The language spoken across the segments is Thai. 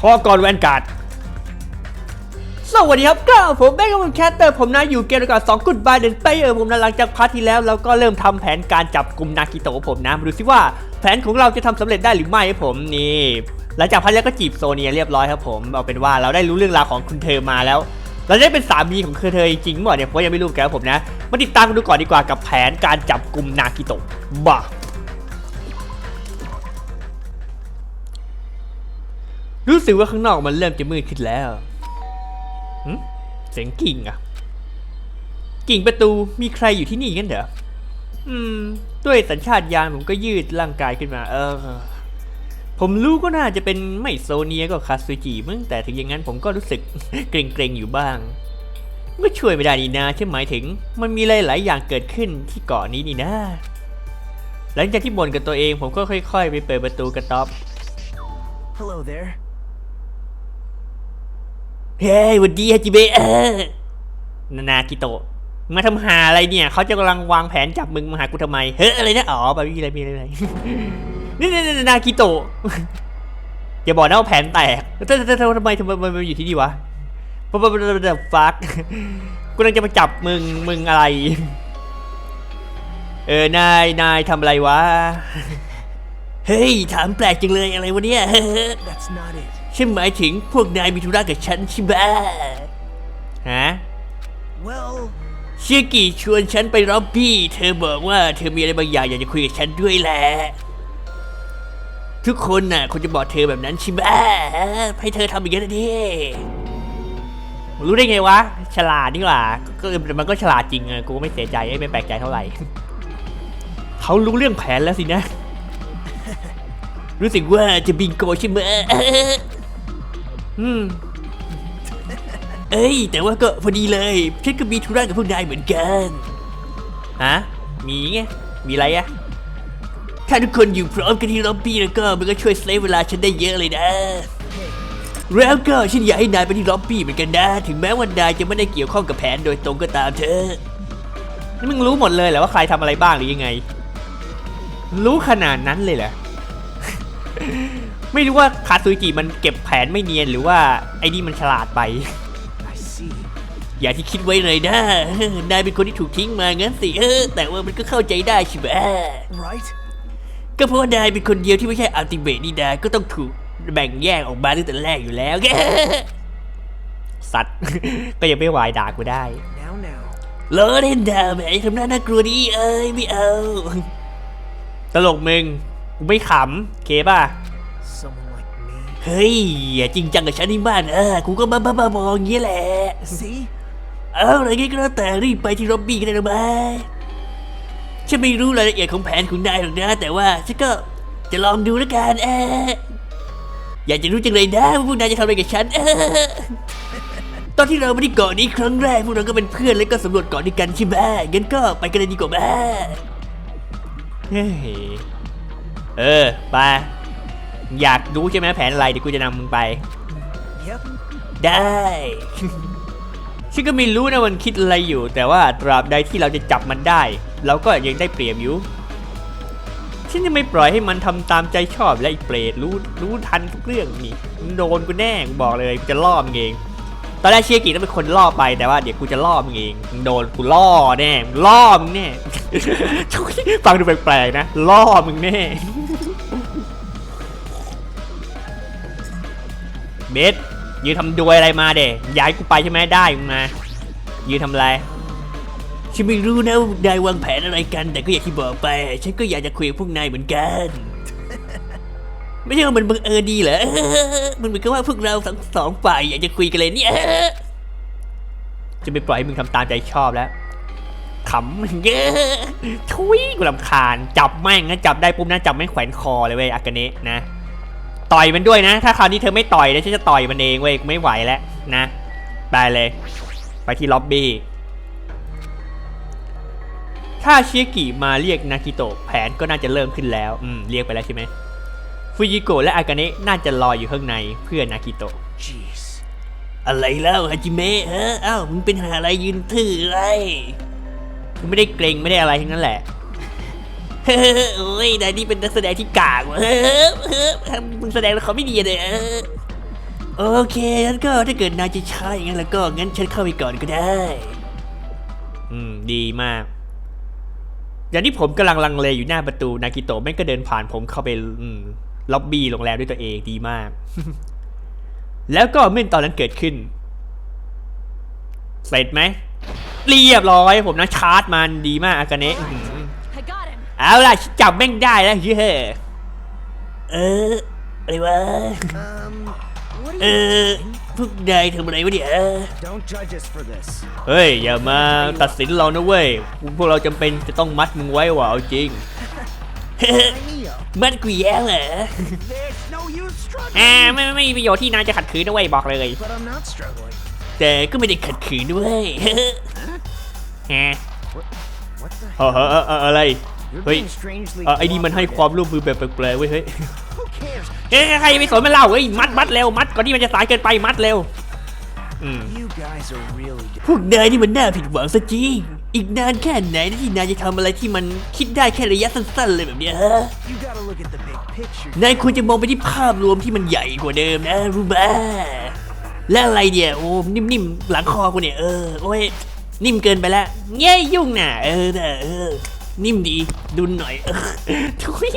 พอก่อนแวนการ์ดสวัสดีครับก็ผมแม่กับผมแคทเตอร์ผมนะอยู่เกมเดียวกับสองกุดบายเดนไปเออผมนะหลังจากพาร์ทที่แล้วเราก็เริ่มทำแผนการจับกลุ่มนากิโตะผมนะมาดูสิว่าแผนของเราจะทำสำเร็จได้หรือไม่ครับผมนี่หลังจากพาร์ทแรกก็จีบโซเนียเรียบร้อยครับผมเอาเป็นว่าเราได้รู้เรื่องราวของคุณเธอมาแล้ว เราได้เป็นสามีของเธอจริงหมดเนี่ยเพราะยังไม่รู้แกครับผมนะมาติดตามกันดูก่อนดีกว่ากับแผนการจับกลุ่มนากิโตะบ้า รู้สึกว่าข้างนอกมันเริ่มจะมืดขึ้นแล้วเสียงกิ่งอะกิ่งประตูมีใครอยู่ที่นี่กันเหรออืม ด้วยสัญชาตญาณผมก็ยืดร่างกายขึ้นมา เออ ผมรู้ก็น่าจะเป็นไม่โซเนียก็คาซูจิมึงแต่ถึงอย่างนั้นผมก็รู้สึกเกรงๆอยู่บ้างก็ช่วยไม่ได้นี่นาใช่หมายถึง มันมีหลายๆอย่างเกิดขึ้นที่เกาะนี้นี่นะหลังจากที่บ่นกับตัวเอง ผมก็ค่อย ๆ ไปเปิดประตูกระต๊อบ Hello there. เฮ้ยวันดีฮาจิเบะเออนานากิโตะมาทำหาอะไรเนี่ย เขาจะกำลังวางแผนจับมึงมาหากูทำไม เฮ้ยอะไรนะ อ๋อบาร์บี้อะไรมีอะไรนี่นี่นานากิโตะอย่าบอกนะว่าแผนแตกแต่ทำไมทำไมมันอยู่ที่นี่วะปั๊บปั๊บปั๊บปั๊บฟักกูกำลังจะมาจับมึง มึงอะไร เออ นาย นายทำอะไรวะ เฮ้ย ถามแปลกจังเลยอะไรวะเนี่ย That's not it. ฉันหมายถึงพวกนายมีธุระกับฉันใช่ไหมฮะ Well, เชียกิชวนฉันไปร็อบบี้ เธอบอกว่าเธอมีอะไรบางอย่างอยากจะคุยกับฉันด้วยแหละ ทุกคนน่ะคงจะบอกเธอแบบนั้นใช่ไหมให้เธอทำอย่างนั้นนะดิรู้ได้ไงวะ ฉลาดนี่หว่าก็ก็มันก็ฉลาดจริงอะกูก็ไม่เสียใจไม่แปลกใจเท่าไหร่ เขารู้เรื่องแผนแล้วสินะ รู้สึกว่าจะบิงโกใช่ไหม อืม เอ้ย แต่ว่าก็พอดีเลยฉันก็มีธุระกับพวกนายเหมือนกัน ฮะ มีไง มีอะไรอะถ้าทุกคนอยู่พร้อมกันที่ล็อบบี้แล้วก็มันก็ช่วยเซฟเวลาฉันได้เยอะเลยนะ แล้วก็ฉันอยากให้นายไปที่ล็อบบี้เหมือนกันนะ ถึงแม้ว่านายจะไม่ได้เกี่ยวข้องกับแผนโดยตรงก็ตามเถอะนี่มึงรู้หมดเลยเหรอว่าใครทำอะไรบ้างหรือยังไง รู้ขนาดนั้นเลยเหรอ ไม่รู้ว่าคาซูจิมันเก็บแผนไม่เนียนหรือว่าไอ้นี่มันฉลาดไป I see. อย่างที่คิดไว้เลยนะนายเป็นคนที่ถูกทิ้งมางั้นสิเออแต่ว่ามันก็เข้าใจได้ใช่ไหม Right? ก็เพราะว่านายเป็นคนเดียวที่ไม่ใช่อัลติเมทนี่นาก็ต้องถูกแบ่งแยกออกมาตั้งแต่แรกอยู่แล้วสัตว์ ก็ยังไม่วายด่ากูได้ Now, now. ล้อเล่นด่าแหมทำหน้าน่ากลัวดีเอ้ยไม่เอา ตลกมึงกูไม่ขำเคป่ะ ฮ้ยอย่าจริงจังกับฉันที่บ้านเออกูก็บ้าบ้าๆบอๆอย่างเงี้ยแหละ See? เอาอะไรงี้ก็แล้วแต่รีบไปที่ล็อบบี้กันเลยนะบายฉันไม่รู้รายละเอียดของแผนของนายหรอกนะ แต่ว่าฉันก็จะลองดูแล้วกันเอออยากจะรู้จังเลยนะว่าพวกนายจะทำอะไรกับฉันเออตอนที่เราไม่ได้เกาะนี้ครั้งแรกพวกเราก็เป็นเพื่อนแล้วก็สำรวจเกาะด้วยกันใช่ไหมงั้นก็ไปกันเลยดีกว่าแม่เฮ้ยเออไป อยากรู้ใช่ไหมแผนอะไรเดี๋ยวกูจะนำมึงไป Yep. ได้ ฉันก็ไม่รู้นะมันคิดอะไรอยู่ แต่ว่าตราบใดที่เราจะจับมันได้ เราก็ยังได้เปรียบอยู่ ฉันจะไม่ปล่อยให้มันทำตามใจชอบและไอ้เปรตรู้รู้ทันทุกเรื่องนี่มึงโดนกูแน่กูบอกเลยกูจะล่อมึงเอง ตอนแรกเชียร์กีต้องเป็นคนล่อไปแต่ว่าเดี๋ยวกูจะล่อมึงเองมึงโดนกูล่อแน่มึงล่อมึงแน่ ฟังดูแปลกๆนะล่อมึงแน่ เบสยืนทำดวยอะไรมาเด็ย้ายกูไปใช่ไหมได้มึงมายืนทำอะไรฉันไม่รู้นะว่านายวางแผนอะไรกัน แต่ก็อย่างที่บอกไป ฉันก็อยากจะคุยกับพวกนายเหมือนกัน ไม่ใช่ว่ามันบังเอิญดีเหรอมันเหมือนกับว่าพวกเราทั้งสองฝ่ายอยากจะคุยกันเลยเนี่ยจะไม่ปล่อยให้มึงทำตามใจชอบแล้วขำมึงเงี้ยทุยกูรำคาญ จับแม่งนะจับได้ปุ๊บนะจับแม่งแขวนคอเลยเว้ยอากาเนะนะ ต่อยมันด้วยนะ ถ้าคราวนี้เธอไม่ต่อยแล้วฉันจะต่อยมันเองเว้ยกูไม่ไหวแล้วนะไปเลย ไปที่ล็อบบี้ถ้าเชียกิมาเรียกนากิโตะแผนก็น่าจะเริ่มขึ้นแล้ว อืม เรียกไปแล้วใช่ไหมฟูจิโกะและอากาเนะน่าจะรออยู่ข้างในเพื่อนากิโตะ Jeez. อะไรแล้วฮาจิเมะฮะอ้าวมึงเป็นหาอะไรยืนถืออะไรมึงไม่ได้เกรงไม่ได้อะไรทั้งนั้นแหละ เฮ้อโอ้ยนายนี่เป็นนักแสดงที่กากว่ะเฮ้อเฮ้อมึงแสดงแล้วเขาไม่ดีเลยโอเคงั้นก็ถ้าเกิดนายจะใช้อย่างนั้นแล้วก็งั้นฉันเข้าไปก่อนก็ได้ อืม ดีมากอย่างที่ผมกำลังลังเลอยู่หน้าประตูนากิโตะแม่งก็เดินผ่านผมเข้าไปล็อบบี้โรงแรมด้วยตัวเองดีมาก แล้วก็เมื่อตอนนั้นเกิดขึ้น เสร็จไหม เรียบร้อย ผมนะชาร์จมันดีมากอากาเนะ เอาล่ะจับแม่งได้แล้วเย้เอออะไรวะ Um, what เอ are you อพวกนายทำอะไรวะเนี่ย Don't judge us for this. เฮ้ย อย่ามาตัดสินเรานะเว้ย พวกเราจำเป็นจะต้องมัดมึงไว้ว่ะเอาจริง Neo, มัดกูแย่เหรอ there's no use อ่า struggling. ไม่ไม่มีประโยชน์ที่นายจะขัดขืนนะเว้ยบอกเลย But I'm not struggling. แต่ก็ไม่ได้ขัดขืนด้วย ฮะ What the เออ hell? เออเอออะไร You're เฮ้ย being strangely เออไอ้นี่มันให้ความร่วมมือแบบแปลกๆเว้ยเฮ้ย Who cares? เอ้ยใครไปสนมันเล่าเฮ้ยมัดมัดเร็วมัดก่อนที่มันจะสายเกินไปมัดเร็วอืม You guys are really พวกนายนี่มันน่าผิดหวังซะจริงอีกนานแค่ไหนนะที่นายจะทำอะไรที่มันคิดได้แค่ระยะสั้นๆเลยแบบเนี้ยฮะ You gotta look at the big picture. นายควรจะมองไปที่ภาพรวมที่มันใหญ่กว่าเดิมนะรู้ไหมและอะไรเนี่ยโอ้นิ่มๆหลังคอกูเนี่ยเออโอ้ยนิ่มเกินไปแล้วเงี้ยยุ่งน่ะเออน่ะเออ นิ่มดีดุนหน่อยเออทุย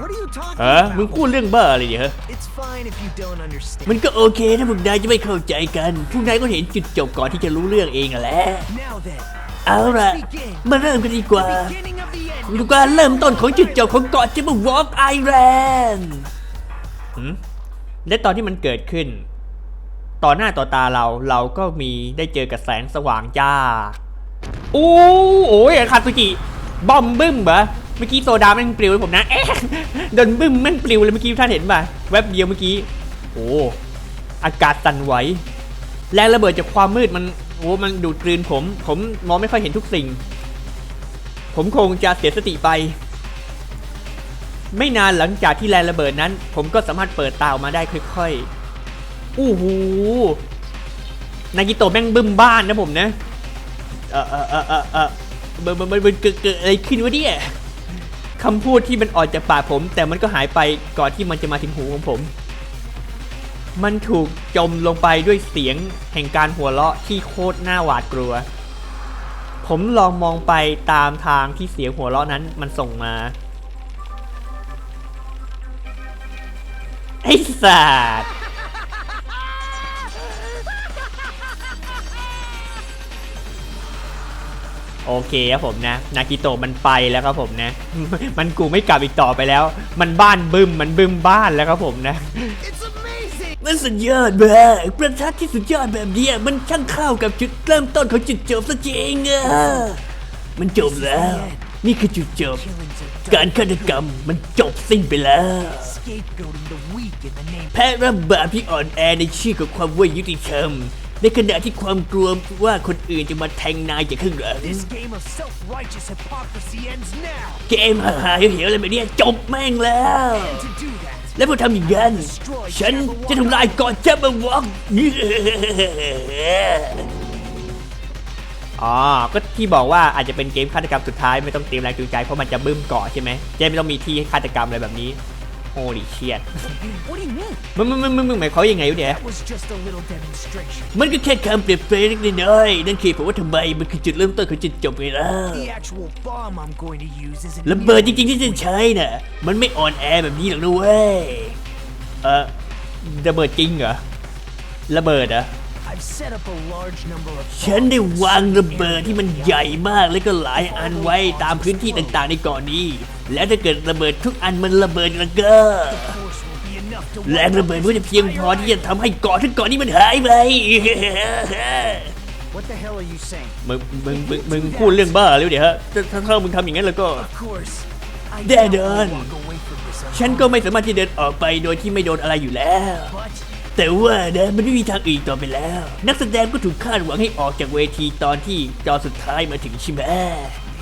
What are you talking เออมึง about? พูดเรื่องบ้าอะไรเนี่ยฮะ It's fine if you don't understand. มันก็โอเคถ้าพวกนายจะไม่เข้าใจกันพวกนายก็เห็นจุดจบก่อนที่จะรู้เรื่องเองอะแหละ Now then, เอาล่ะ let's begin. มาเริ่มกันดีกว่า Beginning of the end. ดูการเริ่มต้นของจุดจบของเกาะจิมวอล์กไอแลนด์และตอนที่มันเกิดขึ้น ต่อหน้าต่อตาเราเราก็มีได้เจอกับแสงสว่างจ้า โอ้โอ้ยคาตุจิ บอมบึ้มเหรอเมื่อกี้โซดาแม่งปลิวเลยผมนะเอ๊ะโดนบึ้มแม่งปลิวเลยเมื่อกี้ท่านเห็นป่ะแวบเดียวเมื่อกี้โอ้อากาศสั่นไหวแรงระเบิดจากความมืดมันโอ้มันดูดกลืนผม ผมมองไม่ค่อยเห็นทุกสิ่ง ผมคงจะเสียสติไป ไม่นานหลังจากที่แรงระเบิดนั้น ผมก็สามารถเปิดตาออกมาได้ค่อยๆอู้หูนากิโตแม่งบึ้มบ้านนะผมนะ เออเออเออเออ มันมันมันเกิดเกิดอะไรขึ้นวะเนี่ยคำพูดที่มันออกจากปากผม แต่มันก็หายไปก่อนที่มันจะมาถึงหูของผม มันถูกจมลงไปด้วยเสียงแห่งการหัวเราะที่โคตรน่าหวาดกลัว ผมลองมองไปตามทางที่เสียงหัวเราะนั้นมันส่งมา ไอ้สัตว์ โอเคครับผมนะ นากิโตะมันไปแล้วครับผมนะ มันกูไม่กลับอีกต่อไปแล้ว มันบ้านบึ้ม มันบึ้มบ้านแล้วครับผมนะ It's amazing. มันสุดยอดมากประทัดที่สุดยอดแบบเนี้ยมันช่างเข้ากับจุดเริ่มต้นของจุดจบซะจริงอะมันจบแล้ว นี่คือจุดจบ Killings are การ done. ฆาตกรรมมันจบสิ้นไปแล้ว Scapegoating the weak in the name. แพ้รับบาปที่อ่อนแอในชื่อของความว่ายุติธรรม ในขณะที่ความกลัวว่าคนอื่นจะมาแทงนายจากข้างหลัง This game of self-righteous hypocrisy ends now. เกมหาๆเหี่ยวๆอะไรแบบเนี้ยจบแม่งแล้ว And to do that, และพอทำอย่างนั้นฉันจะทำลายก่อนจะมาวอกอ๋อ ก็ที่บอกว่าอาจจะเป็นเกมฆาตกรรมสุดท้ายไม่ต้องเตรียมแรงจูงใจเพราะมันจะบึ้มเกาะใช่ไหมจะไม่ต้องมีที่ให้ฆาตกรรมอะไรแบบนี้ โอ้ดิเชียด what do you mean? มึงมึงมึงมึงมึงหมายความว่ายังไงวะเนี่ย That was just a little demonstration. มันก็แค่คำเปรียบเปรยเล็กน้อยๆนั่นคือผมว่าทำไมมันคือจุดเริ่มต้นของจุดจบไงล่ะ The actual bomb I'm going to use is an ระเบิดจริงๆที่จะใช้น่ะมันไม่อ่อนแอแบบนี้หรอกนะเว้ยเออระเบิดจริงเหรอระเบิดเหรอ I've set up a large number of ฉันได้วางระเบิดที่มันใหญ่มากและก็หลายอันไว้ตามพื้นที่ต่างๆในเกาะนี้ แล้วถ้าเกิดระเบิดทุกอันมันระเบิดแล้วก็ force will be enough to แรงระเบิดมันจะเพียงพอที่จะทำให้เกาะทั้งเกาะนี้มันหายไป What the hell are you saying? มึงมึงมึงมึงพูดเรื่องบ้าเลยเดี๋ยวฮะถ้าถ้าถ้ามึงทำอย่างนั้นแล้วก็ Of course. I They're doubt done. we'll walk away from this ฉัน alone, ก็ไม่สามารถที่จะเดินออกไปโดยที่ไม่โดนอะไรอยู่แล้ว But แต่ว่านะมันไม่มีทางอื่นต่อไปแล้ว นักแสดงก็ถูกคาดหวังให้ออกจากเวทีตอนที่จอสุดท้ายมาถึงใช่ไหม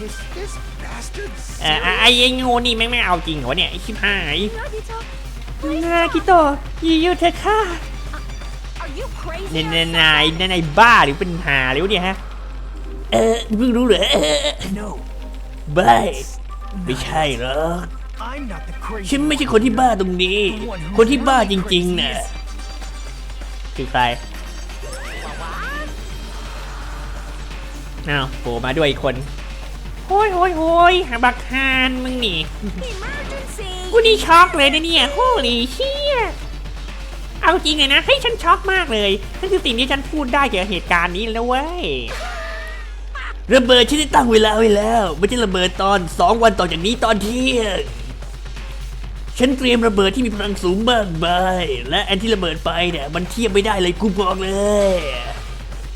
is this bastard อ่า serious? ไอ้ไอ้งูนี่แม่งไม่เอาจริงเหรอวะเนี่ยไอ้ชิบหาย Nagito, นากิโตะยูยูเธอค่ะ are you crazy? เนี่ย or นายนายนายนายบ้าหรือเป็นหาหรือวะเนี่ยฮะ เออเพิ่งรู้เหรอ No, บ้าไม่ใช่หรอก I'm not the crazy ฉันไม่ใช่คนที่บ้าตรงนี้ คนที่บ้าจริงๆน่ะ คือใครอ้าวโผล่มาด้วยอีกคนโอ้ยโอ้ยโอ้ยบักฮานมึงนี่ Emergency! กูนี่ช็อกเลยนะเนี่ยโอ้ลีเชี่ยเอาจริงเลยนะให้ยฉันช็อกมากเลยนั่นคือสิ่งที่ฉันพูดได้เกี่ยวกับเหตุการณ์นี้แล้วเว้ยระเบิดที่ได้ตั้งเวลาไว้แล้ว ไม่ใช่ระเบิดตอนสองวันต่อจากนี้ตอนเที่ยง ฉันเตรียมระเบิดที่มีพลังสูงมากมายและอันที่ระเบิดไปเนี่ยมันเทียบไม่ได้เลยกูบอกเลย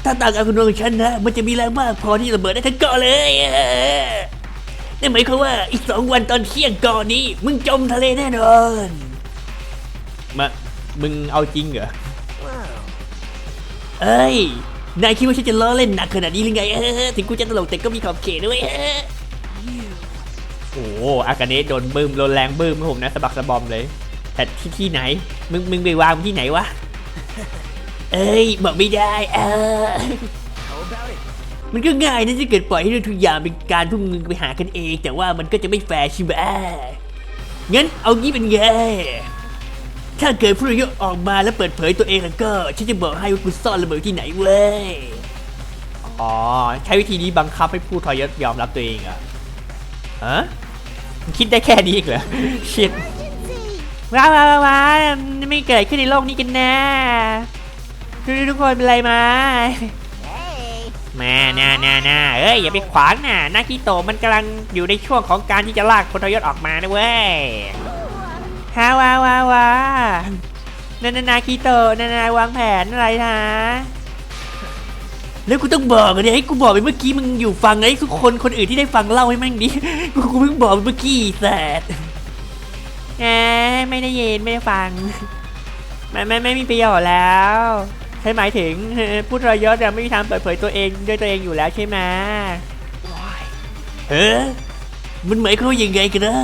ถ้าต่างกับคุณของฉันนะ มันจะมีแรงมากพอที่ระเบิดได้ทั้งเกาะเลยนั่นหมายความว่าอีกสองวันตอนเที่ยงก่อนนี้ มึงจมทะเลแน่นอนมามึงเอาจริงเหรอ Wow. เอ้ย นายคิดว่าฉันจะล้อเล่นหนักขนาดนี้หรือไงเออถึงกูจะตลกแต่ก็มีขอบเขตด้วยเออ โอ้โหอากาเนะโดนบึ้มโดนแรงบึ้มครับผมนะสะบักสะบอมเลย แต่ที่ที่ไหน มึงมึงไปวางที่ไหนวะ เอ้ยบอกไม่ได้เออ How about it? มันก็ง่ายนะจะเกิดปล่อยให้เรื่องทุกอย่างเป็นการพวกมึงไปหากันเอง แต่ว่ามันก็จะไม่แฟร์ใช่ไหมงั้นเอางี้เป็นไงถ้าเกิดผู้รยศออกมาแล้วเปิดเผยตัวเองแล้วก็ ฉันจะบอกให้ว่ากูซ่อนระเบิดที่ไหนเว้ย อ๋อ ใช้วิธีนี้บังคับให้ผู้ทรยศยอมรับตัวเองเหรอะฮะมึง คิดได้แค่นี้อีกเหรอชิดว้าวว้าวว้าวไม่เกิดขึ้นในโลกนี้กันแนะทุกคนเป็นไรมามาน่าน่าน่าเอ้ยอย่าไปขวางน่ะนาคิโตะมันกำลังอยู่ในช่วงของการที่จะลากพลทยศออกมานะเว้ยฮาวาวาวานานานาคิโตะนานา วางแผนอะไรนะ แล้วกูต้องบอกเนี่ยให้กูบอกไปเมื่อกี้มึงอยู่ฟังไอ้ทุกคนคนอื่นที่ได้ฟังเล่าให้แม่งดิกูกูเพิ่งบอกไปเมื่อกี้แสดแหมไม่ได้เยินไม่ได้ฟังไม่ไม่ไม่มีประโยชน์แล้วใช่หมายถึงผู้ทรยศอะไม่มีทางเปิดเผยตัวเองด้วยตัวเองอยู่แล้วใช่ไหมเฮ้มันหมายความยังไงกันนะ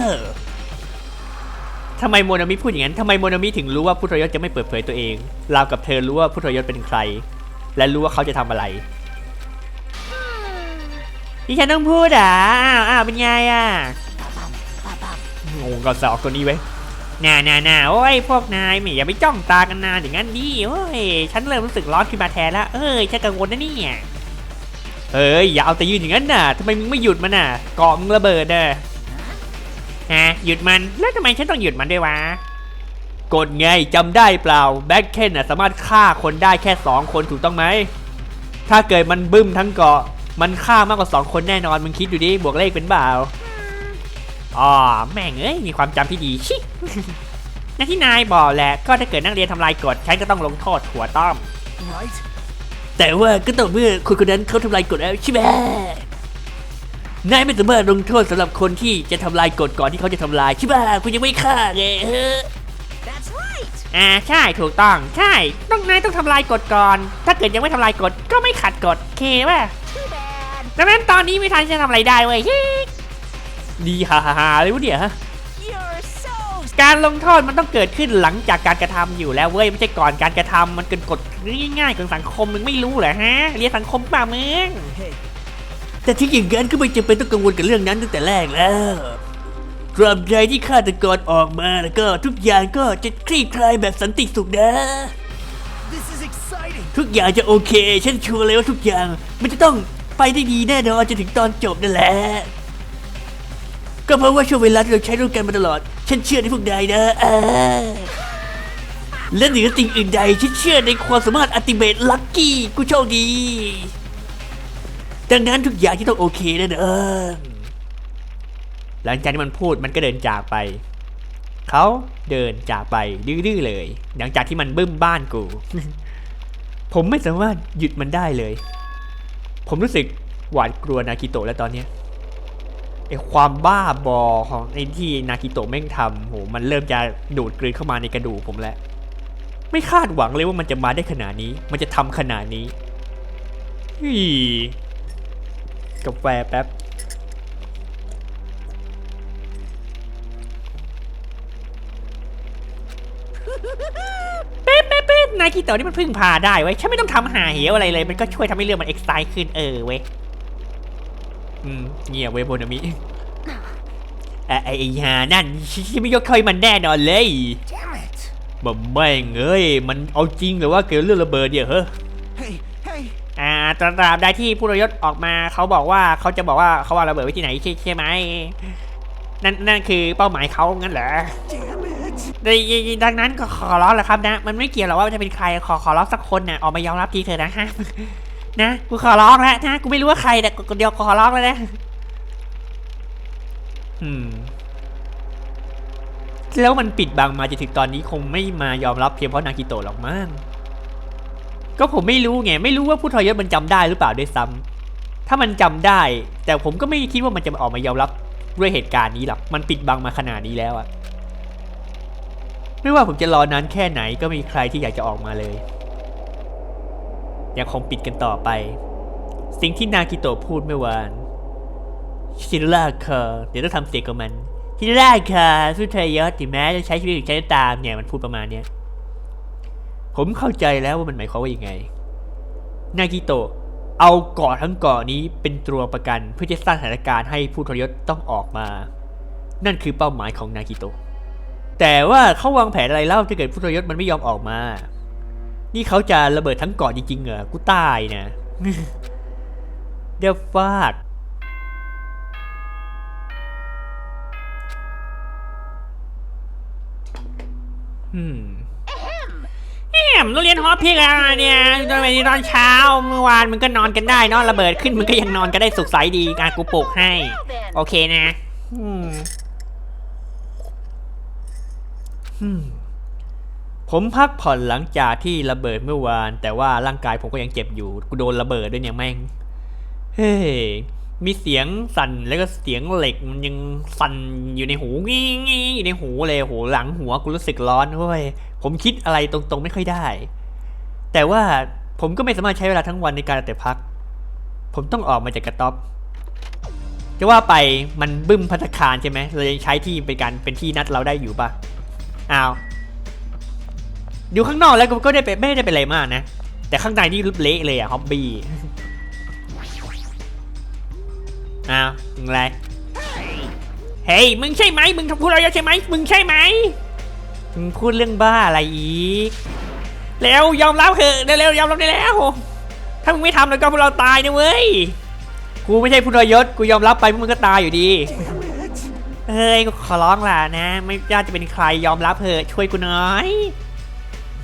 ทำไมโมนามิพูดอย่างนั้นทำไมโมนามิถึงรู้ว่าผู้ทรยศจะไม่เปิดเผยตัวเองราวกับเธอรู้ว่าผู้ทรยศเป็นใคร และรู้ว่าเขาจะทำอะไรที่ฉันต้องพูดอะอ้าวอ้าวเป็นไงอะงงกับสอกตัวนี้ไว้น่าน่าน่าโอ้ยพวกนายไม่อย่าไปจ้องตากันนานอย่างนั้นดิโอ้ยฉันเริ่มรู้สึกร้อนขึ้นมาแทนแล้วเอ้ยฉันกังวลนะเนี่ยเฮ้ยอย่าเอาแต่ยืนอย่างนั้นน่ะทำไมมึงไม่หยุดมันน่ะเกาะมึงระเบิดน่ะฮะหยุดมันแล้วทำไมฉันต้องหยุดมันด้วยวะ กฎไงจำได้เปล่าแบ็คเคนน่ะสามารถฆ่าคนได้แค่สองคนถูกต้องไหม ถ้าเกิดมันบึ้มทั้งเกาะ มันฆ่ามากกว่าสองคนแน่นอนมึงคิดดูดิบวกเลขเป็นเปล่าอ๋อแม่งเอ้ยมีความจำที่ดีชินั่นที่นายบอกแหละก็ถ้าเกิดนักเรียนทำลายกฎฉันก็ต้องลงโทษหัวต้อม Right? แต่ว่าก็ต่อเมื่อคนคนนั้นเขาทำลายกฎแล้วใช่ไหมนายไม่สามารถลงโทษสำหรับคนที่จะทำลายกฎก่อนที่เขาจะทำลายใช่ไหมคุณยังไม่ฆ่าไง อ่าใช่ถูกต้อง ใช่ ต้องนายต้องทำลายกฎก่อน ถ้าเกิดยังไม่ทำลายกฎก็ไม่ขัดกฎโอเคป่ะ Too bad! ดังนั้นตอนนี้ไม่ทันจะทำอะไรได้เว้ยฮิดีฮ่าฮ่าฮ่าเลยวะเนี่ยฮะ You're so การลงโทษมันต้องเกิดขึ้นหลังจากการกระทำอยู่แล้วเว้ยไม่ใช่ก่อนการกระทำมันเป็นกฎง่ายๆของสังคมมึงไม่รู้เหรอฮะเรียนสังคมป่ามึง Hey, แต่ที่อย่างนั้นก็ไม่จำเป็นต้องกังวลกับเรื่องนั้นตั้งแต่แรกแล้ว ตราบใดที่ฆาตกรออกมาแล้วก็ทุกอย่างก็จะคลี่คลายแบบสันติสุขนะ this is exciting. ทุกอย่างจะโอเค ฉันชัวร์เลยว่าทุกอย่าง มันจะต้องไปได้ดีแน่นอนจนถึงตอนจบนั่นแหละ ก็เพราะว่าช่วงเวลาที่เราใช้ร่วมกันมาตลอด ฉันเชื่อในพวกนายนะอ่าและเหนือสิ่งอื่นใดฉันเชื่อในความสามารถอัติเมตลัคกี้กูโชคดี ดังนั้นทุกอย่างที่ต้องโอเคแน่นอน หลังจากที่มันพูดมันก็เดินจากไป เขาเดินจากไปดื้อๆเลย หลังจากที่มันบึ้มบ้านกู ผมไม่สามารถหยุดมันได้เลย ผมรู้สึกหวาดกลัวนากิโตะแล้วตอนเนี้ยไอความบ้าบอของไอที่นากิโตะแม่งทำโหมันเริ่มจะดูดกลืนเข้ามาในกระดูกผมแล้ว ไม่คาดหวังเลยว่ามันจะมาได้ขนาดนี้ มันจะทำขนาดนี้กาแฟแป๊บ เป๊ะเป๊ะเป๊ะนายกิโตะนี่มันพึ่งพาได้เว้ยฉันไม่ต้องทำหาเหวอะไรเลย มันก็ช่วยทำให้เรื่องมันเอ็กไซขึ้นเออเว้ยอืมเงียบเว้ยโบนามิเอ่อไอ้ไอ้ฮานั่นฉันไม่ยกเคยมันแน่นอนเลย Damn it. แบบไม่งเอ้ยมันเอาจริงหรือว่าเกี่ยวกับเรื่องระเบิดเนี่ยเฮ้ Hey, hey. อ่าตราบใดที่ผู้ทรยศออกมาเขาบอกว่าเขาจะบอกว่าเขาวางระเบิดไว้ที่ไหนใช่ใช่ไหมนั่นนั่นคือเป้าหมายเขางั้นเหรอ Damn it. ดังดังนั้นก็ขอร้องแหละครับนะ มันไม่เกี่ยวหรอกว่าจะเป็นใคร ขอขอร้องสักคนน่ะออกมายอมรับทีเถอะนะฮะนะ กูขอร้องแล้วนะ กูไม่รู้ว่าใครแต่กูเดียวขอร้องแล้วนะ อืม แล้วมันปิดบังมาจนถึงตอนนี้คงไม่มายอมรับเพียงเพราะนากิโตะหรอกมั้ง ก็ผมไม่รู้ไง ไม่รู้ว่าผู้ทรยศมันจำได้หรือเปล่าด้วยซ้ำถ้ามันจำได้ แต่ผมก็ไม่คิดว่ามันจะออกมายอมรับด้วยเหตุการณ์นี้หรอก มันปิดบังมาขนาดนี้แล้วอะ ไม่ว่าผมจะรอนานแค่ไหนก็มีใครที่อยากจะออกมาเลย ยังคงปิดกันต่อไป สิ่งที่นากิโตะพูดเมื่อวานชินราคาเดี๋ยวต้องทำเสียงกับมันชินราคาสุเทยศถึงแม้จะใช้ชีวิตหรือใช้ตามเนี่ยมันพูดประมาณเนี้ยผมเข้าใจแล้วว่ามันหมายความว่ายังไง นากิโตะเอาเกาะทั้งเกาะนี้เป็นตัวประกันเพื่อจะสร้างสถานการณ์ให้ผู้ทรยศต้องออกมา นั่นคือเป้าหมายของนากิโตะ แต่ว่าเขาวางแผนอะไรเล่าถ้าเกิดผู้ทรยศมันไม่ยอมออกมา นี่เขาจะระเบิดทั้งเกาะจริงๆเหรอ กูตายนะ เดี๋ยวฟากอืมแอมเราเรียนฮอปพี่กันเนี่ยตอนวันนี้ตอนเช้าเมื่อวานมึงก็นอนกันได้เนอะระเบิดขึ้นมึงก็ยังนอนกันได้สุขใสดีอะกูปลุกให้ โอเคนะ อืม อืม ผมพักผ่อนหลังจากที่ระเบิดเมื่อวาน แต่ว่าร่างกายผมก็ยังเจ็บอยู่กูโดนระเบิดด้วยเนี่ยแม่ง เฮ้ยมีเสียงสั่นแล้วก็เสียงเหล็กมันยังสั่นอยู่ในหูงี้งี้อยู่ในหูเลยโหหลังหัวกูรู้สึกร้อนเว้ยผมคิดอะไรตรงๆไม่ค่อยได้ แต่ว่าผมก็ไม่สามารถใช้เวลาทั้งวันในการแต่พัก ผมต้องออกมาจากกระต๊อบจะว่าไปมันบึ้มพัตตาคารใช่ไหมเรายังใช้ที่เป็นการเป็นที่นัดเราได้อยู่ปะ อ้าวดูข้างนอกแล้วก็ได้ไปไม่ได้เป็นอะไรมากนะ แต่ข้างในนี่เละเลยอะฮอบบี้อ้าวอะไรเฮ้ยมึงใช่ไหมมึงทำพูดอะไรใช่ไหมมึงใช่ไหมมึงพูดเรื่องบ้าอะไรอีกแล้วยอมรับเถอะเร็วๆยอมรับได้แล้ว ถ้ามึงไม่ทำแล้วก็พวกเราตายนะเว้ยกูไม่ใช่ผู้ทรยศกูยอมรับไปพวกมึงก็ตายอยู่ดี เฮ้ยก็ขอร้องล่ะนะ ไม่ว่าจะเป็นใครยอมรับเถอะช่วยกูหน่อย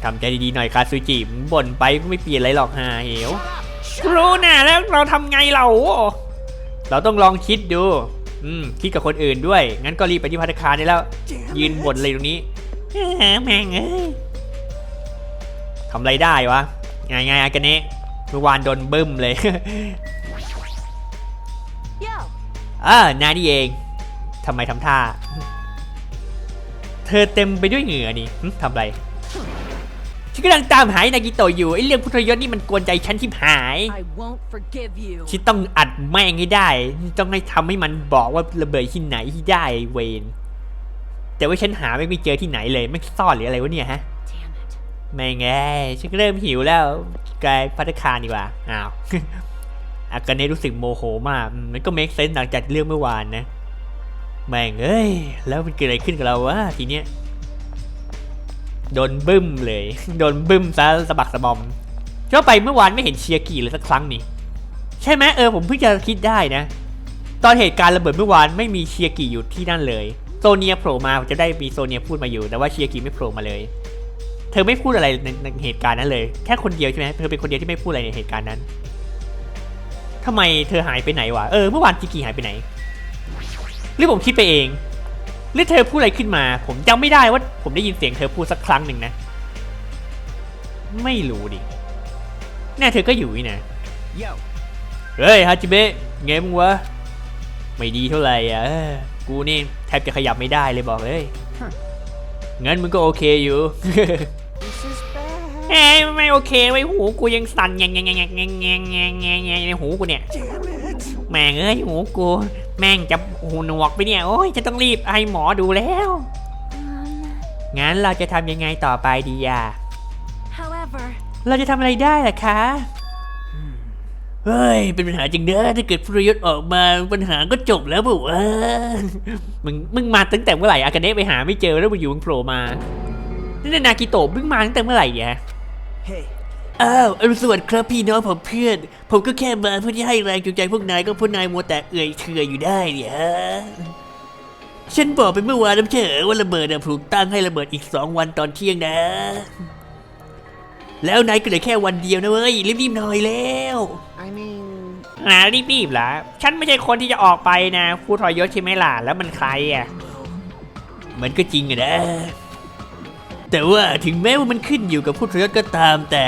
ทำใจดีๆหน่อยคาซูจิมึงบ่นไปก็ไม่เปลี่ยนอะไรหรอกฮาเหวรู้นะแล้วเราทำไงเรา เราต้องลองคิดดู อืม คิดกับคนอื่นด้วย งั้นก็รีบไปที่พัตตาคารได้แล้ว ยืนบ่นอะไรตรงนี้เอ้อแม่งเอ้ยทำอะไรได้วะไงไงๆกันเนี้เมื่อวานโดนบึ้มเลย Yo, อ่านานี่เอง ทำไมทำท่า เธอเต็มไปด้วยเหงื่อนี่หึทำไร ฉันกำลังตามหายนากิโตะอยู่ไอ้เรื่องพุทธยศนี่มันกวนใจฉันชิบหาย I won't forgive you. ฉันต้องอัดแม่งให้ได้ ต้องให้ทำให้มันบอกว่าระเบิดที่ไหนที่ได้เวนแต่ว่าฉันหาไม่ไม่เจอที่ไหนเลยไม่ซ่อนหรืออะไรวะเนี่ยฮะ Damn it. ไม่ไงฉันก็เริ่มหิวแล้วกลายพัตตาคารดีกว่าอ้าวอากาเนะรู้สึกโมโหมากอืมมันก็เมคเซนส์หลังจากเรื่องเมื่อวานนะ แม่งเอ้ย แล้วมันเกิดอะไรขึ้นกับเราวะทีเนี้ย โดนบึ้มเลย โดนบึ้มซะสะบักสะบอมก็ไปเมื่อวานไม่เห็นเชียร์กี่เลยสักครั้งนี่ ใช่ไหมเออผมเพิ่งจะคิดได้นะ ตอนเหตุการณ์ระเบิดเมื่อวานไม่มีเชียร์กี่อยู่ที่นั่นเลย โซเนียโผล่มาจะได้มีโซเนียพูดมาอยู่ แต่ว่าเชียร์กี่ไม่โผล่มาเลย เธอไม่พูดอะไรในในเหตุการณ์นั้นเลย แค่คนเดียวใช่ไหมเธอเป็นคนเดียวที่ไม่พูดอะไรในเหตุการณ์นั้นทำไมเธอหายไปไหนวะ เออเมื่อวานจิกิหายไปไหน หรือผมคิดไปเอง หรือเธอพูดอะไรขึ้นมา ผมจำไม่ได้ว่าผมได้ยินเสียงเธอพูดสักครั้งหนึ่งนะ ไม่รู้ดิแน่เธอก็อยู่นี่นะเฮ้ยฮาจิเบะเงมึงวะ ไม่ดีเท่าไหร่อะกูนี่แทบจะขยับไม่ได้เลยบอกเลยงั้นมึงก็โอเคอยู่เฮ้ยไม่โอเคไว้หูกูยังสั่นแงงแงงแงงแงงแงงแงงในหูกูเนี่ยแม่งเอ้ยหูกู แม่งจะหูหนวกไปเนี่ย โอ้ยจะต้องรีบให้หมอดูแล้ว Um, งั้นเราจะทำยังไงต่อไปดีอะ however, เราจะทำอะไรได้ล่ะคะ เฮ้ย เป็นปัญหาจริงเด้อถ้าเกิดพลยศออกมาปัญหาก็จบแล้วบอกว่ามึงมึงมาตั้งแต่เมื่อไหร่อากาเนะไปหาไม่เจอแล้วมึงอยู่มึงโผล่มานี่นากิโตะเพิ่งมาตั้งแต่เมื่อไหร่เนี่ย Hey, อ้าวอรุณสวัสดิ์ครับพี่น้องผมเพื่อน ผมก็แค่มาเพื่อที่ให้แรงจูงใจพวกนายก็พวกนายมัวแต่เอื่อยเฉอยอยู่ได้เนี่ยฮะฉันบอกไปเมื่อวานน้ำเฉอว่าระเบิดน่ะถูกตั้งให้ระเบิดอีกสองวันตอนเที่ยงนะ แล้วนายก็เหลือแค่วันเดียวนะเว้ยรีบๆหน่อยแล้ว I mean, อ่ารีบๆล่ะฉันไม่ใช่คนที่จะออกไปนะผู้ทรยศใช่ไหมล่ะ แล้วมันใครอะ มันก็จริงอะนะ แต่ว่าถึงแม้ว่ามันขึ้นอยู่กับผู้ทรยศก็ตาม แต่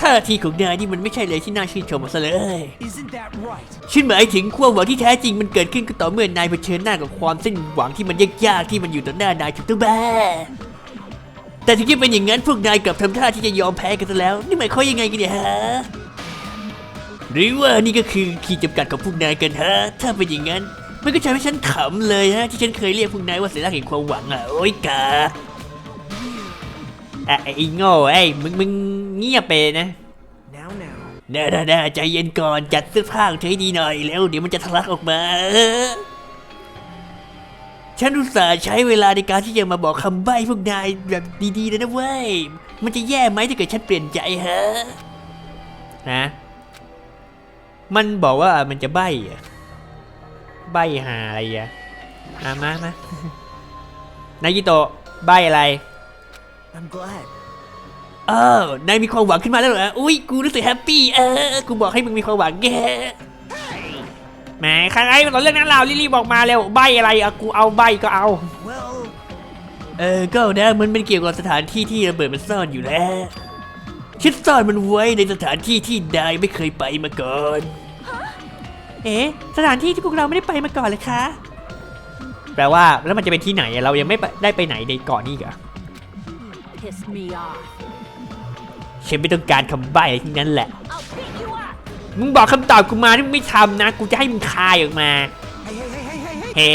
ท่าทีของนายนี่มันไม่ใช่เลยที่น่าชื่นชมซะเลย isn't that right? ฉันหมายถึงความหวังที่แท้จริงมันเกิดขึ้นก็ต่อเมื่อนายเผชิญหน้ากับความสิ้นหวังที่มันยากๆที่มันอยู่ต่อหน้านายถูกต้องไหมแต่ถึงจะเป็นอย่างนั้นพวกนายกลับทำท่าที่จะยอมแพ้กันซะแล้ว นี่หมายความยังไงกันเนี่ยฮะหรือว่านี่ก็คือขีดจำกัดของพวกนายกันฮะ ถ้าเป็นอย่างนั้นมันก็ทำให้ฉันขำเลยฮะที่ฉันเคยเรียกพวกนายว่าเสียแห่งความหวังอะโอ๊ยกาอะไอ้โง่ไอ้ยมึงมึง เงียบไปนะ Now, now. น่าน่าน่าใจเย็นก่อนจัดเสื้อผ้าของเธอให้ดีหน่อยแล้ว เดี๋ยวมันจะทะลักออกมา ฉันอุตส่าห์ใช้เวลาในการที่จะมาบอกคำใบ้พวกนายแบบดีๆเลยนะเว้ย มันจะแย่ไหมถ้าเกิดฉันเปลี่ยนใจฮะฮะมันบอกว่ามันจะใบ้อะใบ้หาอะไรอะอะมามานายกิโตะใบ้อะไร I'm glad. อ้าวนายมีความหวังขึ้นมาแล้วเหรอ อุ้ยกูรู้สึกแฮปปี้ เออ กูบอกให้มึงมีความหวังแกแหมใครไอ้ตอนเรื่องนั้นเรารีบๆบอกมาเร็วใบอะไรอะกูเอาใบก็เอา Well, เออ ก็เอานะมันเป็นเกี่ยวกับสถานที่ที่ระเบิดมันซ่อนอยู่แล้วฉันซ่อนมันไว้ในสถานที่ที่นายไม่เคยไปมาก่อน เอ๊ะ สถานที่ที่พวกเราไม่ได้ไปมาก่อนเลยคะ แปลว่าแล้วมันจะเป็นที่ไหนอะเรายังไม่ไปได้ไปไหนในเก่อนนี่กะ Piss me off. ฉันไม่ต้องการคำใบ้อะไรทั้งนั้นแหละ I'll beat you up. มึงบอกคำตอบกูมาที่มึงไม่ทำนะ กูจะให้มึงคายออกมา hey, hey, hey, hey, hey, hey. เฮ้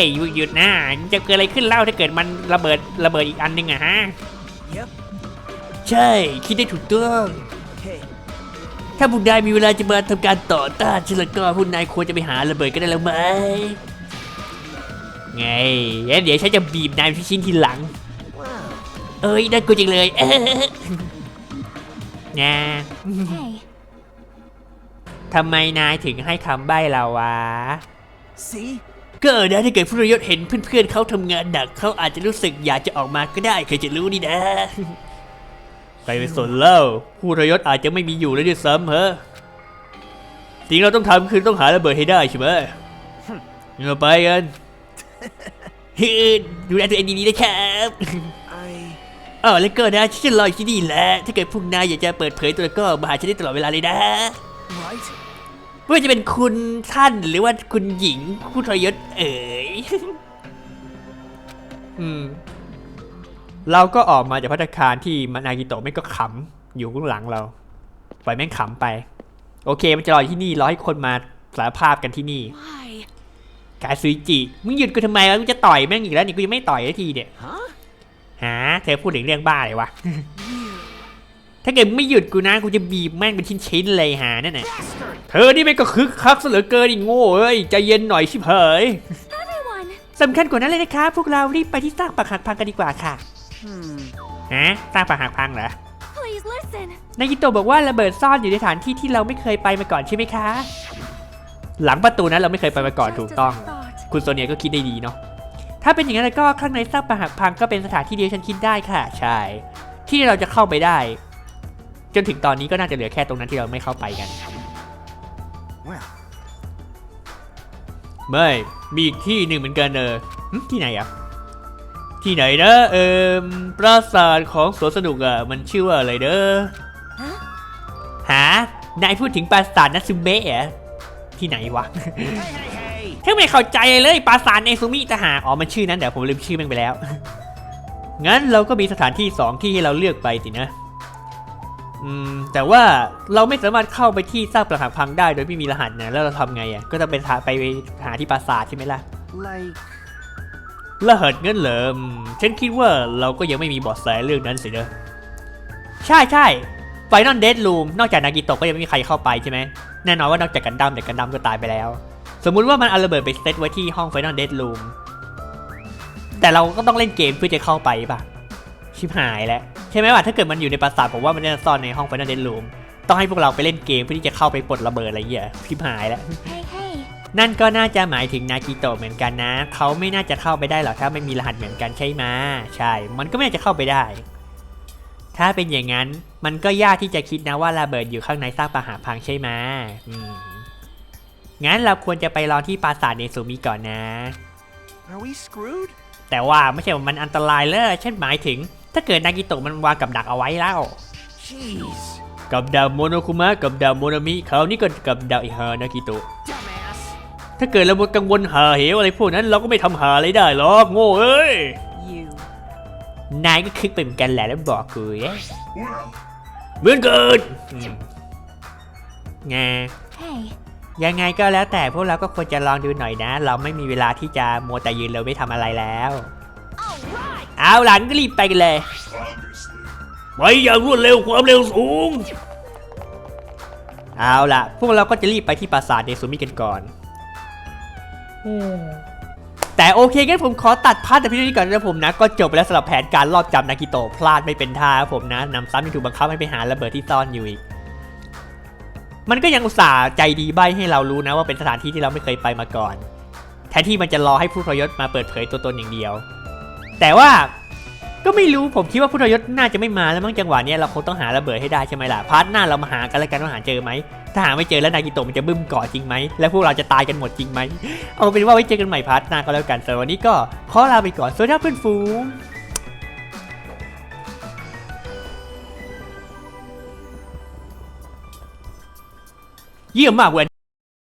ยหยุดหยุดนะจะเกิดอะไรขึ้นเล่าถ้าเกิดมันระเบิดระเบิดอีกอันหนึงอะฮะ Yep. ใช่ คิดได้ถูกต้อง Hey, ถ้าพวกนายมีเวลาจะมาทำการต่อต้านฉันแล้วก็พวกนายควรจะไปหาระเบิดกันได้แล้วไหม ไงงั้นเดี๋ยวฉันจะบีบนายเป็นชิ้นทีหลัง wow. เอ้ยน่ากลัวจังเลยเอ๊ะ นะ Hey, ทำไมนายถึงให้คำใบ้เราวะ See? ก็นะถ้าเกิดผู้รยศเห็นเพื่อนๆเขาทำงานหนักเขาอาจจะรู้สึกอยากจะออกมาก็ได้ใครจะรู้นี่นะไปเป็นสนเล่าผู้รยศอาจจะไม่มีอยู่แล้วด้วยซ้ำเหรอสิ่งเราต้องทำคือต้องหาระเบิดให้ได้ใช่ไหมเราไปกันฮึดูแลตัวเองดีๆนะครับ I. อ๋อแล้วก็นะฉันจะรออยู่ที่นี่แหละถ้าเกิดพวกนายอยากจะเปิดเผยตัวก็มาหาฉันได้ตลอดเวลาเลยนะ Right? ไม่ว่าจะเป็นคุณท่านหรือว่าคุณหญิงผู้ทรยศเอ๋ยอืมเราก็ออกมาจากพัตตาคารที่มานากิโตะไม่งก็ขำอยู่ข้างหลังเราปล่อยแม่งขำไป โอเค มันจะรออยู่ที่นี่รอให้คนมาสารภาพกันที่นี่ why? กายซุยจิมึงหยุดกูทำไมวะมึงจะต่อยแม่งอีกแล้วนี่กูยังไม่ต่อยสักทีเนี่ย Huh? หาเธอพูดถึงเรื่องบ้าเลยวะ ถ้าเกิดมึงไม่หยุดกูนะกูจะบีบแม่งเป็นชิ้นๆเลยหานั่นน่ะ Bastard! เธอนี่แม่งก็คึกคักซะเหลือเกินอีโง่เอ้ยใจเย็นหน่อยชิบเผย Everyone, สำคัญกว่านั้นเลยนะครับพวกเรารีบไปที่ซากปรักหักพังกันดีกว่าค่ะ Hmm. ฮะซากปรักหักพังเหรอ please listen. นายกิโตะบอกว่าระเบิดซ่อนอยู่ในสถานที่ที่เราไม่เคยไปมาก่อนใช่ไหมคะ หลังประตูนั้นเราไม่เคยไปมาก่อน Just ถูก as ต้อง I thought. คุณโซเนียก็คิดได้ดีเนาะ ถ้าเป็นอย่างนั้นแล้วก็ข้างในซากปรักหักพังก็เป็นสถานที่เดียวฉันคิดได้ค่ะ ใช่ ที่เราจะเข้าไปได้ จนถึงตอนนี้ก็น่าจะเหลือแค่ตรงนั้นที่เราไม่เข้าไปกัน Well, ไม่ มีอีกที่หนึ่งเหมือนกันเออหึที่ไหนอะ ที่ไหนนะ เออปราสาทของสวนสนุกอะ มันชื่อว่าอะไรเด้อฮะหานายพูดถึงปราสาทนัตสึเบะเหรอที่ไหนวะ hey, hey, hey! ถ้าไม่เข้าใจเลยปราสาทเนซุมิตะหาอ๋อมันชื่อนั้นเดี๋ยวผมลืมชื่อมันไปแล้ว งั้นเราก็มีสถานที่สองที่ให้เราเลือกไปสินะอืมแต่ว่าเราไม่สามารถเข้าไปที่ซากปรักหักพังได้โดยไม่มีรหัสนะแล้วเราทำไงอะก็ต้องไปหาไปหาที่ปราสาทใช่ไหมล่ะ Like. รหัสงั้นเหรออืมฉันคิดว่าเราก็ยังไม่มีเบาะแสเรื่องนั้นสินะใช่ใช่ไฟนอลเดดรูมนอกจากนากิโตะก็ยังไม่มีใครเข้าไปใช่ไหมแน่นอนว่านอกจากกันดั้มแต่กันดั้มก็ตายไปแล้ว สมมุติว่ามันเอาระเบิดไปเซตไว้ที่ห้องไฟนอลเดดรูมแต่เราก็ต้องเล่นเกมเพื่อจะเข้าไปป่ะ ชิบหายแล้ว ใช่ไหมว่าถ้าเกิดมันอยู่ในปราสาทผมว่ามันจะซ่อนในห้องไฟนอลเดนรูมต้องให้พวกเราไปเล่นเกมเพื่อที่จะเข้าไปปลดระเบิดอะไรเงี้ยชิบหายแล้ว Hey, hey. นั่นก็น่าจะหมายถึงนากิโตะเหมือนกันนะ เขาไม่น่าจะเข้าไปได้หรอกถ้าไม่มีรหัสเหมือนกันใช่ไหมใช่ มันก็ไม่น่าจะเข้าไปได้ ถ้าเป็นอย่างนั้นมันก็ยากที่จะคิดนะว่าระเบิดอยู่ข้างในซากปรักหักพังใช่ไหมอืม งั้นเราควรจะไปรอที่ปราสาทเนซูมิก่อนนะ Are we screwed? แต่ว่าไม่ใช่ว่ามันอันตรายเลยฉันหมายถึง ถ้าเกิดนากิโตะมันวางกับดักเอาไว้แล้ว Jeez. กับดาวโมโนคุมะกับดาวโมโนมิเขาวนี่ก็กับดาวอิฮานากิโตะ Dumbass. ถ้าเกิดเรากังวลหาเหวอะไรพวกนั้นเราก็ไม่ทำหาอะไรได้หรอกโง่เอ้ย You. นายก็คึกไปเหมือนกันแหละแล้วบอกกูนะเหมือนเกินอืมไง Hey. ยังไงก็แล้วแต่พวกเราก็ควรจะลองดูหน่อยนะ เราไม่มีเวลาที่จะมัวแต่ยืนเลยไม่ทำอะไรแล้ว Alright. เอาหลังก็รีบไปกันเลย ไปอย่างรวดเร็วความเร็วสูง เอาล่ะ พวกเราก็จะรีบไปที่ปราสาทเดซูมิกันก่อน แต่โอเคงั้นผมขอตัดพาร์ทแต่พี่นี้ก่อนนะผมนะ ก็จบไปแล้วสำหรับแผนการลอบจับนากิโตะพลาดไม่เป็นท่าครับผมนะนำซ้ำยังถูกบังคับให้ไปหาระเบิดที่ซ่อนอยู่อีก มันก็ยังอุตส่าห์ใจดีใบให้เรารู้นะว่าเป็นสถานที่ที่เราไม่เคยไปมาก่อน แทนที่มันจะรอให้ผู้ทรยศมาเปิดเผยตัวตนอย่างเดียว แต่ว่าก็ไม่รู้ผมคิดว่าผู้ทรยศน่าจะไม่มาแล้วมั้งจังหวะนี้เราคงต้องหาระเบิดให้ได้ใช่ไหมล่ะพาร์ทหน้าเรามาหากันแล้วกันว่าหาเจอไหมถ้าหาไม่เจอแล้วนากิโตะมันจะบึ้มกาะจริงไหมแล้วพวกเราจะตายกันหมดจริงไหมเอาเป็นว่าไว้เจอกันใหม่พาร์ทหน้าก็แล้วกันสำหรับวันนี้ก็ขอลาไปก่อนสวัสดีครับเพื่อนฝูง 叶漫文